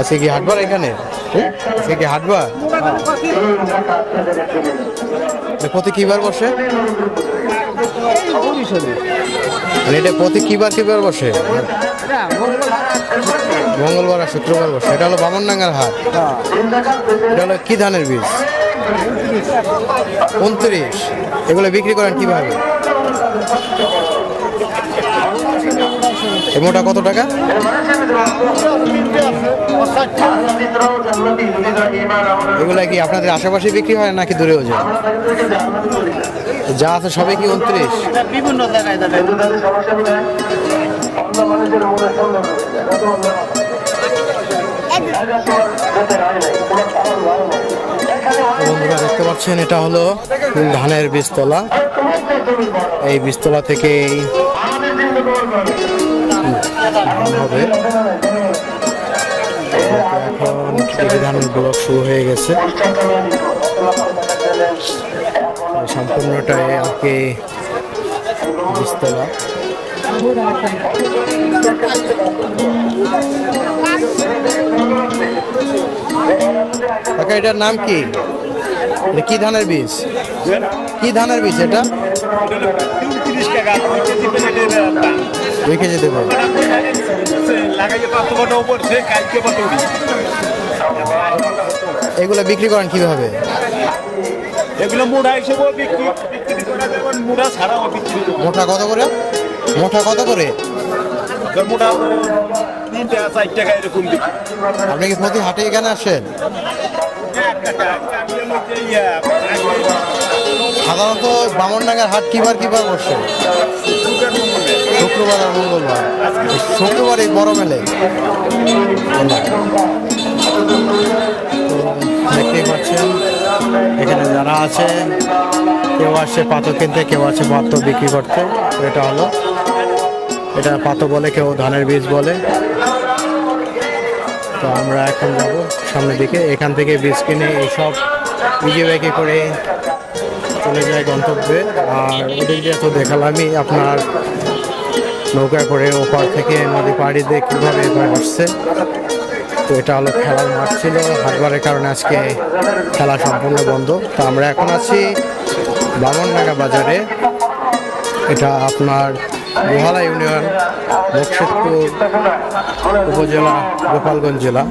আজকে কি হাটবার এখানে? আজকে কি হাটবার? প্রতি কিবার বসে? মানে এটা প্রতি কিবার কিবার বসে? মঙ্গলবার আর শুক্রবার বসে। এটা হলো বামনডাঙ্গার হাট। এটা হলো কি ধানের বীজ? উনত্রিশ। এগুলো বিক্রি করেন কীভাবে? এই মোটা কত টাকা? এগুলা কি আপনাদের আশেপাশে বিক্রি হয় নাকি দূরেও যায়? যা আছে সবে কি উনত্রিশ? বন্ধুরা, দেখতে পাচ্ছেন, এটা হলো ধানের বীজতলা। এই বীজতলা থেকেই হবে। এখন ধানের ব্লক শুরু হয়ে গেছে। সম্পূর্ণটাই আর কি কাকা, এটার নাম কি? কি ধানের বীজ? কি ধানের বীজ এটা? পড়ছে কালকে পাতুরি এগুলো বিক্রি করেন কীভাবে? এগুলো মুড়া হিসেবেও বিক্রি ছাড়াও বিক্রি মোটা কত করে? মোটা কত করে? যায়। মুড়া চার টাকা এরকম বিক্রি। আপনি কি প্রতি হাটে এখানে আসেন? সাধারণত বামনডাঙ্গার হাট কিবার কিবার বসে? শুক্রবার আর মঙ্গলবার। শুক্রবার এই বড় মেলে। দেখতেই পাচ্ছেন, এখানে যারা আছে কেউ আসছে পাতো কিনতে, কেউ আছে পাত্র বিক্রি করতে, এটা হলো। এটা পাতো বলে, কেউ ধানের বীজ বলে। তো আমরা এখন যাব সামনের দিকে। এখান থেকে বীজ কিনে এইসব বিজে বাইকে করে চলে যায় গন্তব্যে। আর দিয়ে তো দেখালামই আপনার নৌকা করে ওপার থেকে নদী পাড়ি দিয়ে কীভাবে এবার আসছে? তো এটা হলো খেলার মাঠ ছিল, হাটবারের কারণে আজকে খেলা সম্পূর্ণ বন্ধ। তো আমরা এখন আছি বামনডাঙ্গা বাজারে। এটা আপনার গোহালা ইউনিয়ন মুর্শিদপুর উপজেলা, গোপালগঞ্জ জেলা।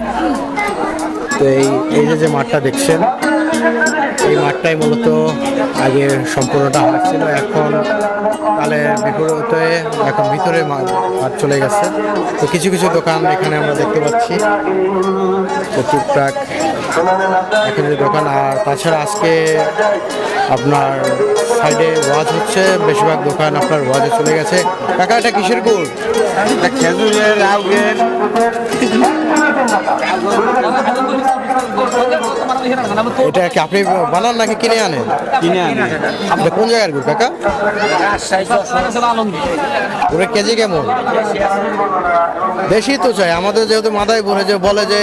তো এই এই যে যে মাঠটা দেখছেন, এই মাঠটাই মূলত আগে সম্পূর্ণটা হাট ছিল, এখন কালের বিপরীতে এখন ভিতরে মাঠ চলে গেছে। তো কিছু কিছু দোকান এখানে আমরা দেখতে পাচ্ছি। তো টুকটাক এখানে দোকান। আর তাছাড়া আজকে আপনার সাইডে ওয়াজ হচ্ছে বেশিরভাগ দোকান আপনার ওয়াজে চলে গেছে। কাকা এটা কিসের গুড়? খেজুরের এটা কি আপনি বানান নাকি কিনে আনেন? কিনে আনি। এটা কোন জায়গার গুড় কাকা? ওরা কেজি কেমন? বেশি তো চাই। আমাদের যেহেতু মাদারীপুর যে বলে যে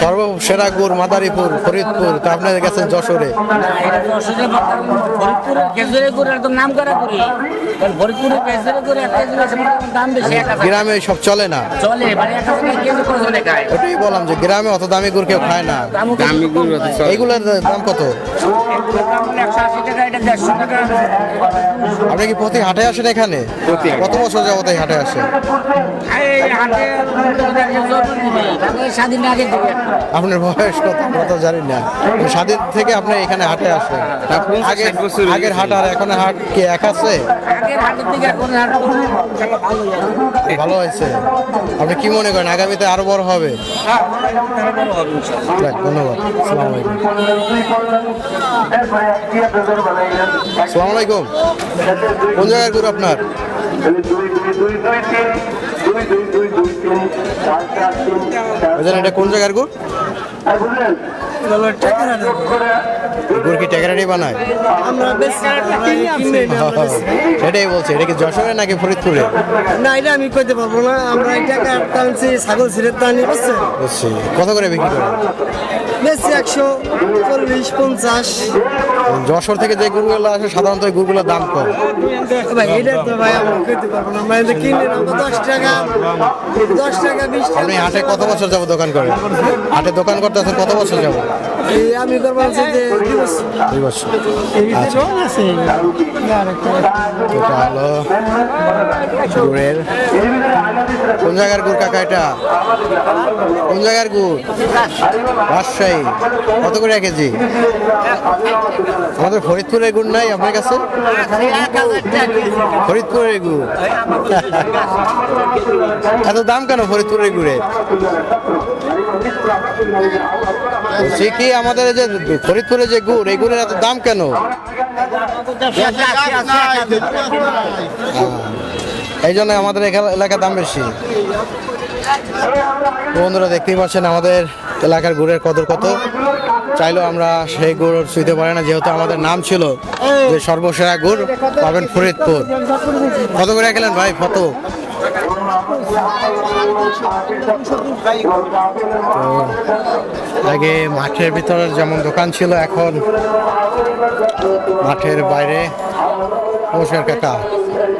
সর্বসেরা গুড় মাদারীপুর ফরিদপুর তা আপনাদের গেছেন যশোরে। ফরিদপুরের খেজুরের গুড় একদম নাম করা করি ফরিদপুরের খেজুরের গুড় একটা কেজি আছে দাম বেশি এক হাজার। গ্রামে সব চলে না? চলে মানে এক হাজার কেজি করে খায়। ওটাই বললাম যে গ্রামে অত দামি গুড় কেউ খায় না। দামি গুড় এইগুলোর দাম কত? আপনি কি প্রতি হাটে আসেন এখানে? কত বছর যাবত এই হাটে আসেন? আগে আপনার বয়স কত? আমরা তো জানি না। স্বাধীন থেকে আপনি এখানে হাটে আসেন। আগে আগের হাট আর এখন হাট কি এক আছে ভালো ভালো হয়েছে আপনি কি মনে করেন আগামীতে আরও বড় হবে ধন্যবাদ সালাম আলাইকুম সালাম আলাইকুম কোন জায়গার গুরু আপনার এটা কোন জায়গার গুড় গুড় কি টেকারাটি বানায়? সেটাই বলছে এটা কি যশোরে নাকি ফরিদপুরে? না এটা আমি কইতে পারব না। আমরা এটা টানছি ছাগল ছিঁড়ে টানি বুঝছে বুঝছি। কত করে বিক্রি করেন? বেশি একশো চল্লিশ পঞ্চাশ। যশোর থেকে যে গরুগুলো আসে সাধারণত এই গরুগুলোর দাম কম। ভাই এটা তো ভাই করতে পারব না। আমরা এটা কিনে দশ টাকা দশ টাকা বিশ আপনি হাটে কত বছর যাব দোকান করেন? হাটে দোকান করতে কত বছর যাব এই আমি করব হচ্ছে যে দুই বছর। আছে গুড়ের। কোন জায়গার গুড় কাকা এটা? কোন জায়গার গুড়? রাজশাহী। কত করে এক কেজি? আমাদের ফরিদপুরের গুড় নাই আপনার কাছে? ফরিদপুরের গুড়? এত দাম কেন ফরিদপুরের গুড়ে বলছি কি আমাদের যে ফরিদপুরের যে গুড়, এই গুড়ের এত দাম কেন? এই জন্য আমাদের এলাকার দাম বেশি। বন্ধুরা, দেখতেই পাচ্ছেন আমাদের এলাকার গুড়ের কদর কত। চাইলেও আমরা সেই গুড় ছুঁতে পারি না, যেহেতু আমাদের নাম ছিল যে সর্বসেরা গুড় পাবেন ফরিদপুর। কত করে গেলেন ভাই? কত? তো আগে মাঠের ভিতরে যেমন দোকান ছিল এখন মাঠের বাইরে। নমস্কার কাকা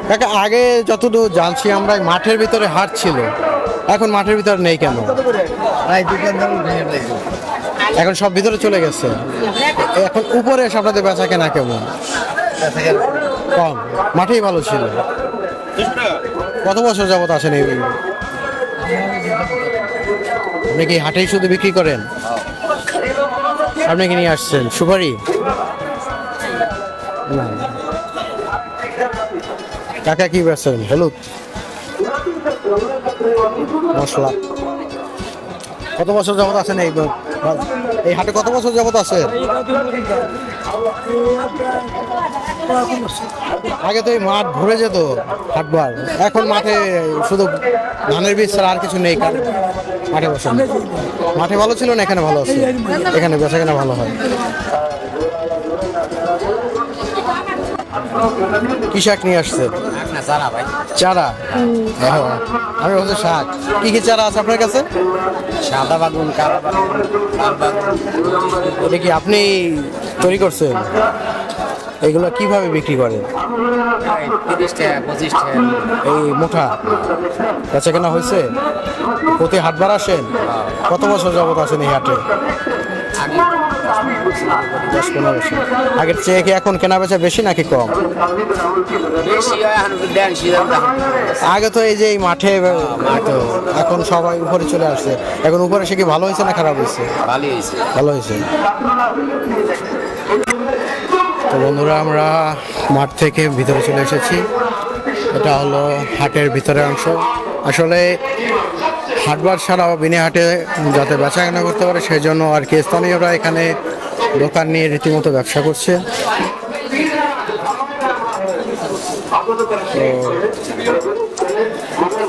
কাকা আগে যতটুকু জানছি আমরা মাঠের ভিতরে হাট ছিল। এখন মাঠের ভিতরে নেই কেন? এখন সব ভিতরে চলে গেছে? এখন উপরে এসে আপনাদের বেচা কেনা কেমন? কম। মাঠেই ভালো ছিল। কত বছর যাবত আসেন এই আপনি কি হাটেই শুধু বিক্রি করেন? আপনি কি নিয়ে আসছেন? সুপারি? না। কাকা কি বেচছেন হলুদ? মশলা। কত বছর যাবত আছেন এই এই হাটে কত বছর যাবত আছে আগে তো মাঠ ভরে যেত হাটবার। এখন মাঠে শুধু ধানের বীজ ছাড়া আর কিছু নেই মাঠে বসে মাঠে ভালো ছিল না, এখানে ভালো আছে। এখানে বেচা কেনা ভালো হয়। কৃষক নিয়ে নিয়ে চারা ও, আমি বলছি শাক। কি কি চারা আছে আপনার কাছে? সাদা বাগুন কালো বাগুন লাল বাগুন। এটা কি আপনি তৈরি করছেন? এগুলো কীভাবে বিক্রি করেন? এই মুঠা বেচা কেনা হয়েছে? প্রতি হাটবার আসেন? কত বছর যাবত আসেন এই হাটে? আগে দশ পনেরো বছর আগের চেয়ে কি এখন কেনা বেচা বেশি নাকি কম? হয় আগে তো এই যে এই মাঠে এখন সবাই উপরে চলে আসছে। এখন উপরে সে কি ভালো হয়েছে না খারাপ হয়েছে। ভালো হয়েছে। তো বন্ধুরা আমরা মাঠ থেকে ভিতরে চলে এসেছি। এটা হলো হাটের ভিতরের অংশ। আসলে হাটবার ছাড়াও বিনে হাটে যাতে বেচা কেনা করতে পারে সেই জন্য আর কি স্থানীয়রা এখানে দোকান নিয়ে রীতিমতো ব্যবসা করছে।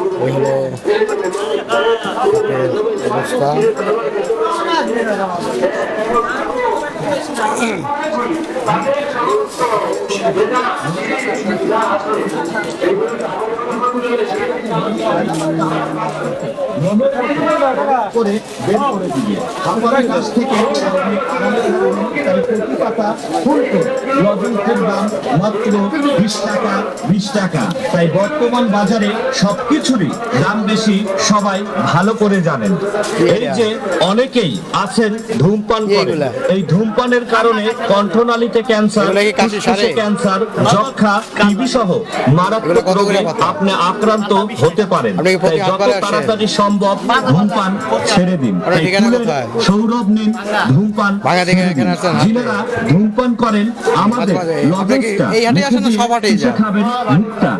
তো এই অবস্থা। করে বের করে কাছ থেকে প্রতি পাতা লজেন্সের দাম মাত্র বিশ টাকা বিশ টাকা তাই বর্তমান বাজারে সবকিছুরই দাম বেশি সবাই ভালো করে জানেন এই যে অনেকেই আছেন ধূমপান? এই ধূমপানের কারণে কণ্ঠনালীতে ক্যান্সার ক্যান্সার যক্ষা টিবি সহ মারাত্মক? আপনি আক্রান্ত হতে পারেন। যত তাড়াতাড়ি সম্ভব ধূমপান ছেড়ে দিন? সৌরভ নিন ধূমপান যিনারা ধূমপান করেন আমাদের এই হাটে আসেন না? মুখে সব হাটেই দিয়ে খাবেন, মুখটা।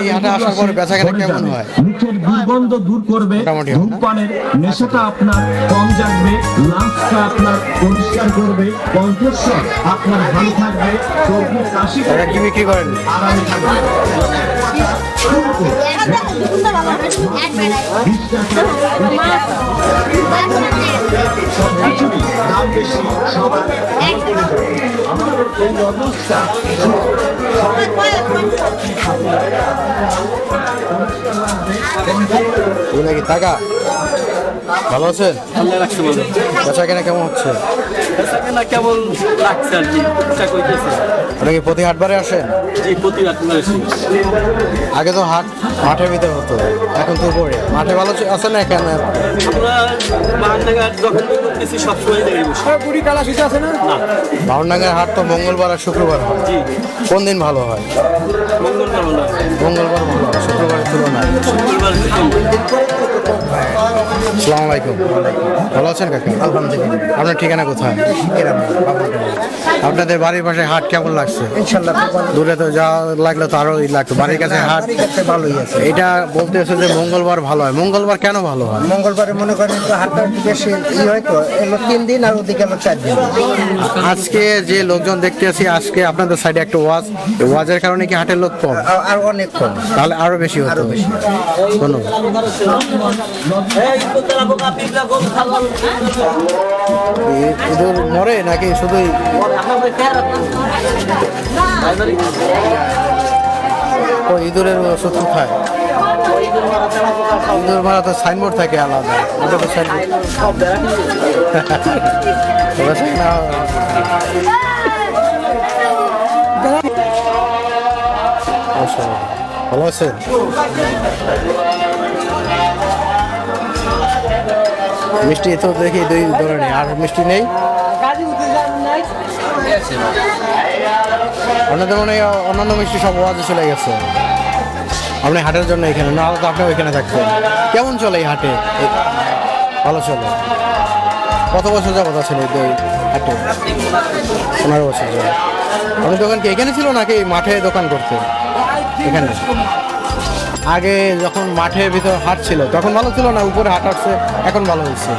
এই হাটে আসার পরে বেচাকেনা ভরে কেমন হয়? মুখের দুর্গন্ধ দূর করবে। হয়? ধূমপানের নেশাটা আপনার কম জাগবে লাংসটা আপনার পরিষ্কার করবে কণ্ঠস্বর আপনার ভালো থাকবে কাশি কি বিক্রি করেন? আরামে থাকবে। টাকা? ভালো আছেন? বেচা কেনা কেমন হচ্ছে? না কেমন লাগছে আর কি টুকটাক হইতেছে ওটা কি প্রতি হাটবারে আসেন? এই প্রতি রাত আসি। আগে তো হাট মাঠের ভিতরে হতো এখন তো উপরে। মাঠে ভালো আছে না এখানে? আমরা বাহান্নঘাট যখন করতেছি সবসময় দেখে বসি। বাউন্ডাঙ্গার হাট তো মঙ্গলবার আর শুক্রবার হয়। জি কোন দিন ভালো হয়? মঙ্গলবার না মঙ্গলবার ভালো হয় শুক্রবারের তুলনায়। মঙ্গলবার সালাম আলাইকুম। ভালো আছেন কাকা? আপনার ঠিকানা কোথায়? আপনাদের বাড়ির পাশে হাট কেমন লাগছে? দূরে তো যা লাগলে তো আরও লাগতো। বাড়ির কাছে হাট? ভালোই আছে। এটা বলতে হচ্ছে যে মঙ্গলবার ভালো হয়। মঙ্গলবার কেন ভালো হয়? মঙ্গলবারে মনে করেন একটু হাটটা বেশি ই হয় তো এলো তিন দিন আর ওদিকে এলো চার দিন। আজকে যে লোকজন দেখতে আছি আজকে আপনাদের সাইডে একটা ওয়াজ। ওয়াজের কারণে কি হাটের লোক কম? আর- অনেক কম। তাহলে আরও বেশি হতো। ধন্যবাদ। ইঁদুর মরে নাকি শুধুই? ও ইঁদুরের ওষুধ কোথায়? ইঁদুর মারা তো সাইনবোর্ড থাকে আলাদা। ওটা তো সাইনবোর্ড না। ভালো আছেন মিষ্টি তো দেখি দুই ধরনের, আর মিষ্টি নেই। আপনাদের অন্যান্য মিষ্টি সব ওয়াজে চলে গেছে। আপনি হাটের জন্য এখানে, না তো আপনি ওইখানে থাকতেন। কেমন চলে এই হাটে? ভালো চলে। কত বছর যাবত আছেন এই দই হাটে? পনেরো বছর যাবত। আপনি দোকান কি এখানে ছিল নাকি মাঠে দোকান করতে এখানে। আগে যখন মাঠের ভিতর হাট ছিল তখন ভালো ছিল না উপরে হাট আসছে এখন ভালো হয়েছে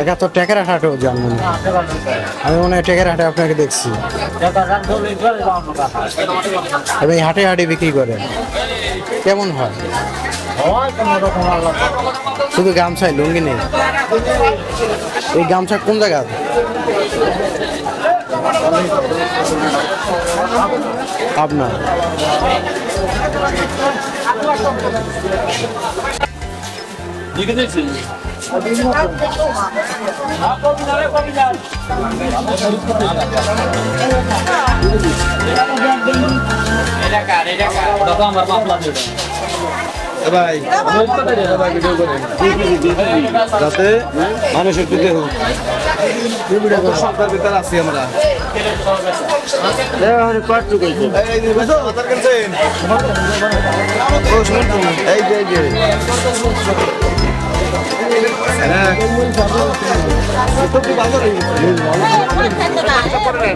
একা তো টেকের হাটও জানবেন আমি মনে হয় টেকের হাটে আপনাকে দেখছি। আপনি হাটে হাটে বিক্রি করেন কেমন হয়? শুধু গামছায় লুঙ্গি নেই। এই গামছা কোন জায়গা আপনার? লিখে দিয়েছি দাদা আমার মামলা দেবে ভাই যাতে মানুষের একটু হোক। সরকার আছি আমরা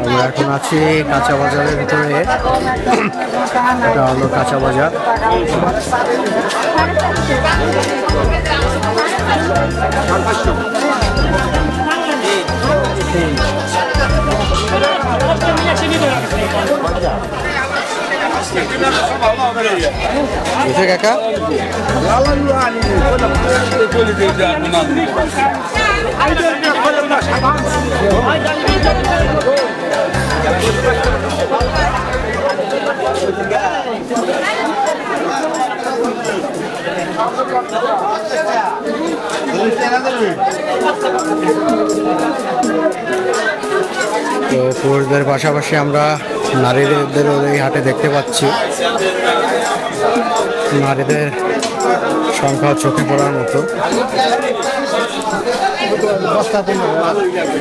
আমরা এখন আছি কাঁচা বাজারের ভিতরে। এটা হলো কাঁচা বাজার। বুঝছে কাকা? তো পুরুষদের পাশাপাশি আমরা নারীদেরও এই হাটে দেখতে পাচ্ছি। নারীদের সংখ্যা চোখে পড়ার মতো।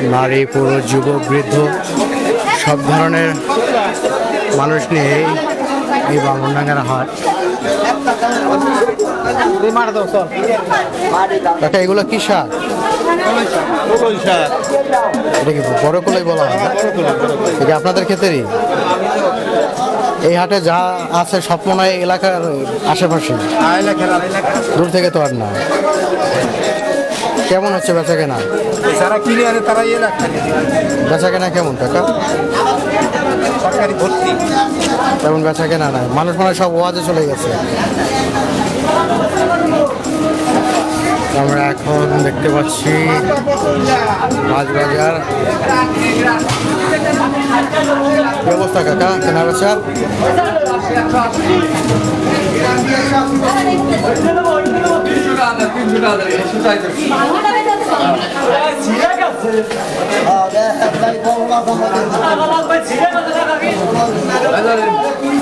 নারী পুরুষ যুবক বৃদ্ধ সব ধরনের মানুষ নিয়ে এই- বামনডাঙ্গার হাট। এগুলো কি শাক? এটা কি বড় কলাই বলা হয়? এটা আপনাদের ক্ষেত্রেই? এই হাটে যা আছে সব মনে হয় এলাকার আশেপাশে। দূর থেকে তো আর না। কেমন হচ্ছে বেচা কেনা যারা কিনে আনে তারা ইয়ে বেচা কেনা কেমন কাকা? সরকারি ভর্তি। তেমন বেচা কেনা নাই। মানুষ মানে সব ওয়াজে চলে গেছে। আমরা এখন দেখতে পাচ্ছি মাছ বাজার কি অবস্থা কাকা? কেনা বেচা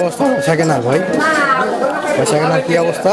অবস্থা? বেচা কেনার ভাই? বেচা কেনার কি অবস্থা?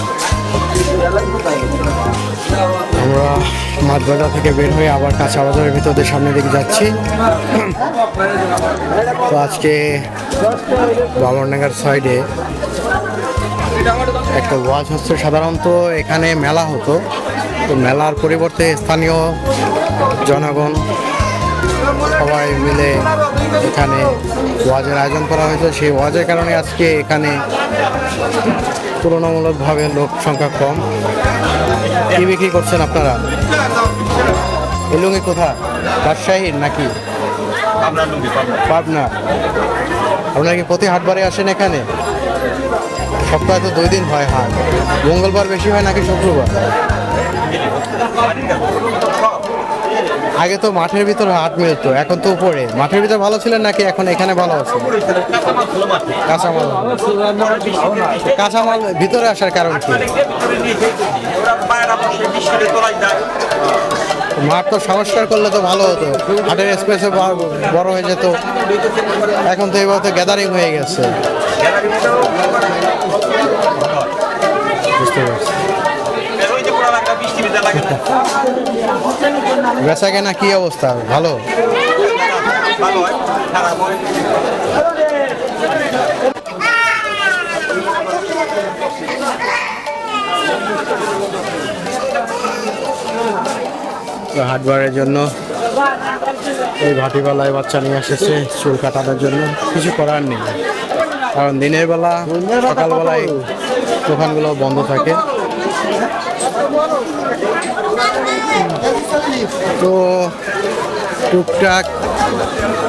আমরা মাছ বাজার থেকে বের হয়ে আবার কাঁচা বাজারের ভিতর দিয়ে সামনের দিকে যাচ্ছি। তো আজকে বামরডাঙ্গার সাইডে একটা ওয়াজ হচ্ছে, সাধারণত এখানে মেলা হতো। তো মেলার পরিবর্তে স্থানীয় জনগণ সবাই মিলে এখানে ওয়াজের আয়োজন করা হয়েছে। সেই ওয়াজের কারণে আজকে এখানে তুলনামূলকভাবে লোক সংখ্যা কম। কি বিক্রি করছেন আপনারা? এলুঙ্গি কোথা রাজশাহীর নাকি? পাবনা। আপনারা কি প্রতি হাটবারে আসেন এখানে? সপ্তাহে তো দুই দিন হয় হাট। মঙ্গলবার বেশি হয় নাকি শুক্রবার? আগে তো মাঠের ভিতরে হাট মিলতো, এখন তো উপরে। মাঠের ভিতরে ভালো ছিলেন নাকি এখন এখানে ভালো আছে কাঁচামাল। কাঁচামাল ভিতরে আসার কারণ কি? মাঠ তো সংস্কার করলে তো ভালো হতো। হাটের স্পেসে বড় হয়ে যেত। এখন তো এবার তো গ্যাদারিং হয়ে গেছে। বেচা কেনা কি অবস্থা? ভালো? হাটবারের জন্য এই ভাটিবেলায় বাচ্চা নিয়ে এসেছে চুল কাটানোর জন্য। কিছু করার নেই। কারণ দিনের বেলা সকালবেলায় দোকানগুলো বন্ধ থাকে। তো টুকটাক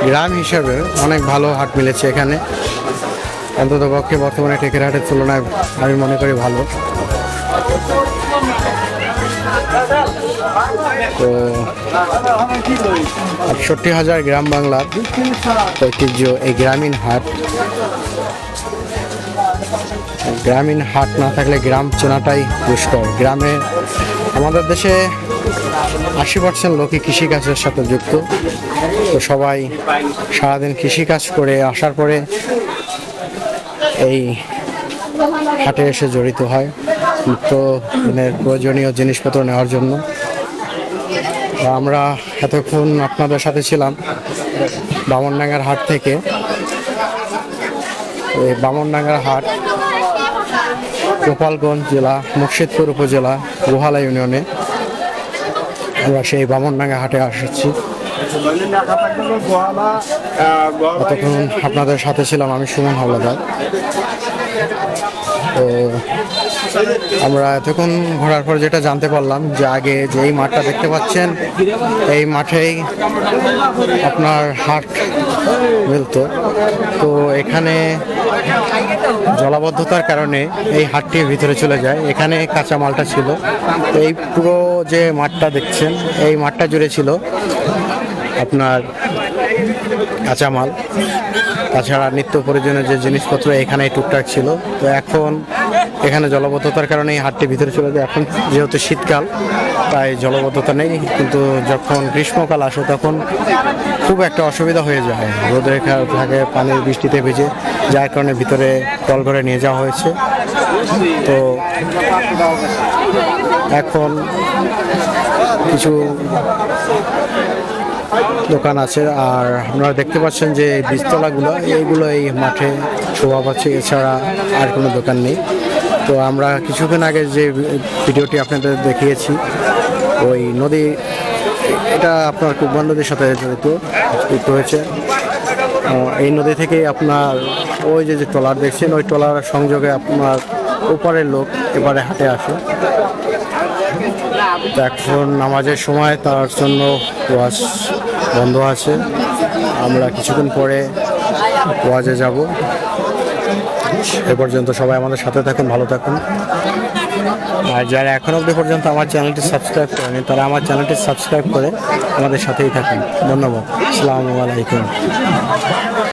গ্রাম হিসাবে অনেক ভালো হাট মিলেছে এখানে। অন্তত পক্ষে বর্তমানে টেকের হাটের তুলনায় আমি মনে করি ভালো। তো আটষট্টি হাজার গ্রাম বাংলার ঐতিহ্য এই গ্রামীণ হাট। গ্রামীণ হাট না থাকলে গ্রাম চেনাটাই দুষ্কর। গ্রামে আমাদের দেশে আশি পার্সেন্ট লোকই কৃষিকাজের সাথে যুক্ত। তো সবাই সারাদিন কৃষিকাজ করে আসার পরে এই হাটে এসে জড়িত হয় নিত্য দিনের প্রয়োজনীয় জিনিসপত্র নেওয়ার জন্য। আমরা এতক্ষণ আপনাদের সাথে ছিলাম বামনডাঙ্গার হাট থেকে। এই বামনডাঙ্গার হাট গোপালগঞ্জ জেলা, মুর্শিদপুর উপজেলা গোহালা ইউনিয়নে। আমরা সেই বামনডাঙ্গা হাটে আসছি। এতক্ষণ আপনাদের সাথে ছিলাম আমি সুমন হাওলাদার। তো আমরা এতক্ষণ ঘোরার পর যেটা জানতে পারলাম যে আগে যে এই মাঠটা দেখতে পাচ্ছেন, এই মাঠেই আপনার হাট মিলতো। তো এখানে জলাবদ্ধতার কারণে এই হাটটির ভিতরে চলে যায়। এখানে কাঁচা মালটা ছিল। তো এই পুরো যে মাঠটা দেখছেন, এই মাঠটা জুড়ে ছিল আপনার কাঁচামাল তাছাড়া নিত্য প্রয়োজনীয় যে জিনিসপত্র এখানে টুকটাক ছিল। তো এখন এখানে জলবদ্ধতার কারণে এই হাটটি ভিতরে চলে যায়। এখন যেহেতু শীতকাল তাই জলবদ্ধতা নেই, কিন্তু যখন গ্রীষ্মকাল আসে তখন খুব একটা অসুবিধা হয়ে যায়। রোদের থাকে, পানির বৃষ্টিতে ভিজে, যার কারণে ভিতরে কল করে নিয়ে যাওয়া হয়েছে। তো এখন কিছু দোকান আছে, আর আপনারা দেখতে পাচ্ছেন যে এই বীজতলাগুলো, এইগুলো এই মাঠে শোভা পাচ্ছে, এছাড়া আর কোনো দোকান নেই। তো আমরা কিছুক্ষণ আগে যে ভিডিওটি আপনাদের দেখিয়েছি ওই নদী, এটা আপনার কুকবান নদীর সাথে জড়িত, যুক্ত হয়েছে। এই নদী থেকে আপনার ওই যে যে ট্রলার দেখছেন, ওই ট্রলার সংযোগে আপনার ওপারের লোক এবারে হাটে আসে। এখন নামাজের সময় তার জন্য ওয়াজ বন্ধ আছে। আমরা কিছুক্ষণ পরে ওয়াজে যাব। এ পর্যন্ত সবাই আমাদের সাথে থাকুন, ভালো থাকুন। আর যারা এখন অবধি পর্যন্ত আমার চ্যানেলটি সাবস্ক্রাইব করেনি, তারা আমার চ্যানেলটি সাবস্ক্রাইব করে আমাদের সাথেই থাকুন। ধন্যবাদ। আসসালামু আলাইকুম।